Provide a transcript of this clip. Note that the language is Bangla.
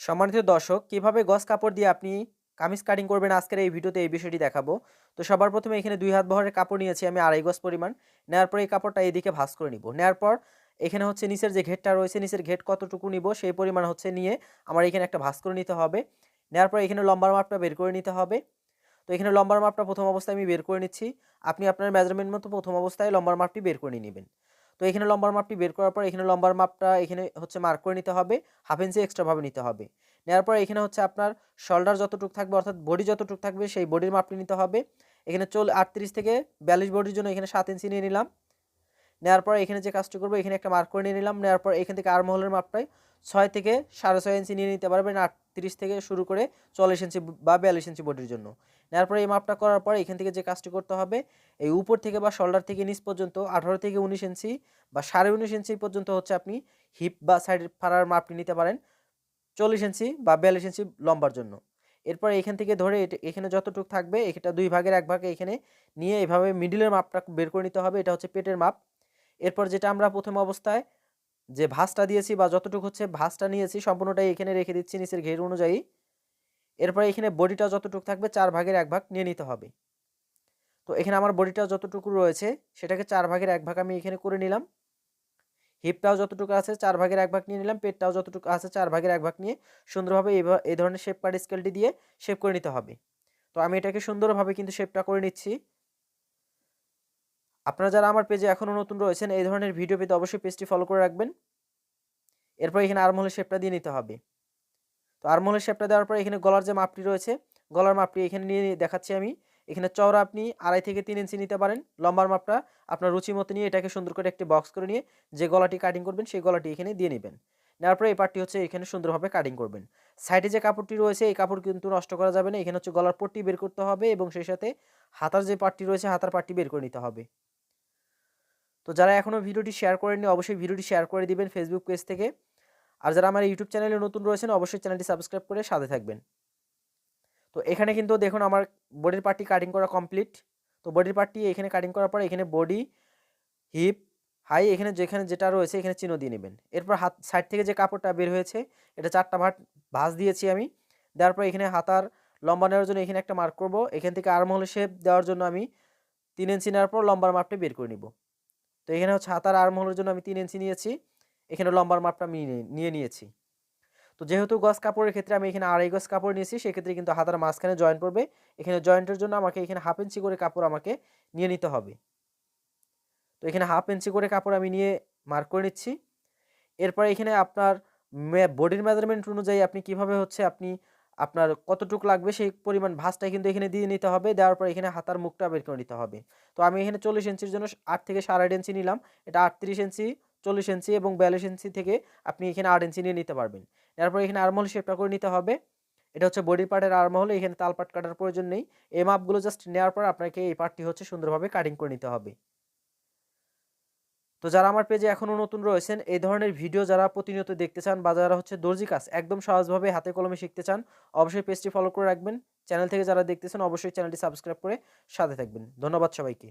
সম্মানিত দর্শক, কীভাবে গস কাপড় দিয়ে আপনি কামিজ কাটিং করবেন? আজকের এই ভিডিওতে এই বিষয়টি দেখাবো। তো সবার প্রথমে এখানে দুই হাত বহরের কাপড় নিয়েছি আমি, আড়াই গজ পরিমাণ। নেওয়ার পর এই কাপড়টা এইদিকে ভাঁজ করে নিব। নেওয়ার পর এখানে হচ্ছে নিচের যে ঘেটটা রয়েছে, নিচের ঘেট কতটুকু নিব, সেই পরিমাণ হচ্ছে নিয়ে আমার এখানে একটা ভাঁজ করে নিতে হবে। নেওয়ার পর এখানে লম্বার মাপটা বের করে নিতে হবে। তো এখানে লম্বার মাপটা প্রথম অবস্থায় আমি বের করে নিচ্ছি। আপনি আপনার মেজারমেন্ট মতো প্রথম অবস্থায় লম্বার মাপটি বের করে নেবেন। তো এখানে লম্বার মাপটি বের করার পর এখানে লম্বার মাপটা এখানে হচ্ছে মার্ক করে নিতে হবে হাফ ইঞ্চি এক্সট্রাভাবে নিতে হবে। নেওয়ার পর এখানে হচ্ছে আপনার শোল্ডার যতটুকু থাকবে, অর্থাৎ বডি যতটুকু থাকবে, সেই বডির মাপটি নিতে হবে। এখানে চল আটত্রিশ থেকে বিয়াল্লিশ বডির জন্য এখানে সাত ইঞ্চি নিয়ে নিলাম। নেওয়ার পর এখানে যে কাজটি করব, এখানে একটা মার্ক করে নিয়ে নিলাম। নেওয়ার পর এখান থেকে আরমহলের মাপটাই ছয় থেকে সাড়ে ছয় ইঞ্চি নিয়ে নিতে পারবেন, আটত্রিশ থেকে শুরু করে চল্লিশ ইঞ্চি বা বিয়াল্লিশ ইঞ্চি বডির জন্য। নেওয়ার পরে এই মাপটা করার পর এখান থেকে যে কাজটি করতে হবে, এই উপর থেকে বা শোল্ডার থেকে নিচ পর্যন্ত আঠারো থেকে উনিশ ইঞ্চি বা সাড়ে উনিশ ইঞ্চি পর্যন্ত হচ্ছে আপনি হিপ বা সাইড ফাড়ার মাপটি নিতে পারেন, চল্লিশ ইঞ্চি বা বিয়াল্লিশ ইঞ্চি লম্বার জন্য। এরপর এখান থেকে ধরে এখানে যতটুকু থাকবে এটা দুই ভাগের এক ভাগে এখানে নিয়ে এভাবে মিডিলের মাপটা বের করে নিতে হবে। এটা হচ্ছে পেটের মাপ। এরপর যেটা আমরা প্রথম অবস্থায় যে ভাঁজটা দিয়েছি বা যতটুকু হচ্ছে ভাঁজটা নিয়েছি, সম্পূর্ণটাই এখানে রেখে দিচ্ছি নিচের ঘের অনুযায়ী। এরপরে এখানে বডিটা যতটুকু থাকবে চার ভাগের এক ভাগ নিয়ে নিতে হবে। তো এখানে আমার বডিটা যতটুকু রয়েছে সেটাকে চার ভাগের এক ভাগ আমি এখানে করে নিলাম। হিপটাও যতটুকু আছে চার ভাগের এক ভাগ নিয়ে নিলাম, পেটটাও যতটুকু আছে চার ভাগের এক ভাগ নিয়ে সুন্দরভাবে এই ধরনের শেপ কাট স্কেলটি দিয়ে শেপ করে নিতে হবে। তো আমি এটাকে সুন্দরভাবে কিন্তু শেপটা করে নিচ্ছি। আপনারা যারা আমার পেজে এখনও নতুন রয়েছেন, এই ধরনের ভিডিও পেতে অবশ্যই পেজটি ফলো করে রাখবেন। এরপর এখানে আরমহলের শেপটা দিয়ে নিতে হবে। তো আরমহলের শেপটা দেওয়ার পর এখানে গলার যে মাপটি রয়েছে, গলার মাপটি এখানে নিয়ে দেখাচ্ছি আমি। এখানে চওড়া আপনি আড়াই থেকে তিন ইঞ্চি নিতে পারেন। লম্বার মাপটা আপনার রুচি মতো নিয়ে এটাকে সুন্দর করে একটি বক্স করে নিয়ে যে গলাটি কাটিং করবেন, সেই গলাটি এখানে দিয়ে নেবেন। নেওয়ার পরে এই পার্টটি হচ্ছে এখানে সুন্দরভাবে কাটিং করবেন। সাইডে যে কাপড়টি রয়েছে, এই কাপড় কিন্তু নষ্ট করা যাবে না। এখানে হচ্ছে গলার পট্টি বের করতে হবে এবং সেই সাথে হাতার যে পার্টটি রয়েছে, হাতার পার্টটি বের করে নিতে হবে। তো যারা এখনও ভিডিওটি শেয়ার করেননি, অবশ্যই ভিডিওটি শেয়ার করে দিবেন ফেসবুক পেজ থেকে। আর যারা আমার ইউটিউব চ্যানেলে নতুন রয়েছেন, অবশ্যই চ্যানেলটি সাবস্ক্রাইব করে সাথে থাকবেন। তো এখানে কিন্তু দেখুন আমার বডির পার্টটি কাটিং করা কমপ্লিট তো বডির পার্টটি এখানে কাটিং করার পর এখানে বডি হিপ হাই এখানে যেখানে যেটা রয়েছে, এখানে চিহ্ন দিয়ে নেবেন। এরপর হাত সাইড থেকে যে কাপড়টা বের হয়েছে, এটা চারটা ভাট, ভাঁজ দিয়েছি আমি। দেওয়ার পর এখানে হাতার লম্বা নেওয়ার জন্য এখানে একটা মার্ক করব। এখান থেকে আর্মহোল শেপ দেওয়ার জন্য আমি তিন ইঞ্চি নেওয়ার পর লম্বার মাপটা বের করে নিব। তো এখানে হচ্ছে হাতার আর্মহোলের জন্য আমি তিন ইঞ্চি নিয়েছি। এখানে লম্বার মাপটা আমি নিয়ে নিয়েছি। তো যেহেতু গজ কাপড়ের ক্ষেত্রে আমি এখানে আড়াই গজ কাপড় নিয়েছি, সেক্ষেত্রে কিন্তু হাতার মাঝখানে জয়েন্ট পড়বে। এখানে জয়েন্টের জন্য আমাকে এখানে হাফ ইঞ্চি করে কাপড় আমাকে নিয়ে নিতে হবে। তো এখানে হাফ ইঞ্চি করে কাপড় আমি নিয়ে মার্ক করে নিচ্ছি। এরপর এখানে আপনার বডির মেজারমেন্ট অনুযায়ী আপনি কীভাবে হচ্ছে আপনি আপনার কতটুকু লাগবে সেই পরিমাণ ভাঁজটা কিন্তু এখানে দিয়ে নিতে হবে। দেওয়ার পর এখানে হাতার মুখটা বের করে নিতে হবে। তো আমি এখানে চল্লিশ ইঞ্চির জন্য আট থেকে সাড়ে আট ইঞ্চি নিলাম। এটা আটত্রিশ ইঞ্চি, চল্লিশ ইঞ্চি এবং বিয়াল্লিশ ইঞ্চি থেকে আপনি এখানে আট ইঞ্চি নিয়ে নিতে পারবেন। এরপর এখানে আরমহল শেপটা করে নিতে হবে। এটা হচ্ছে বডি পার্টের আরমহল, এখানে তাল পাট কাটার প্রয়োজন নেই। এই মাপগুলো জাস্ট নেওয়ার পর আপনাকে এই পার্টটি হচ্ছে সুন্দরভাবে কাটিং করে নিতে হবে। তো যারা আমার পেজে এখনও নতুন রয়েছেন, এই ধরনের ভিডিও যারা প্রতিনিয়ত দেখতে চান বা যারা হচ্ছে দর্জি কাজ একদম সহজভাবে হাতে কলমে শিখতে চান, অবশ্যই পেজটি ফলো করে রাখবেন। চ্যানেল থেকে যারা দেখতেছেন, অবশ্যই চ্যানেলটি সাবস্ক্রাইব করে সাথে থাকবেন। ধন্যবাদ সবাইকে।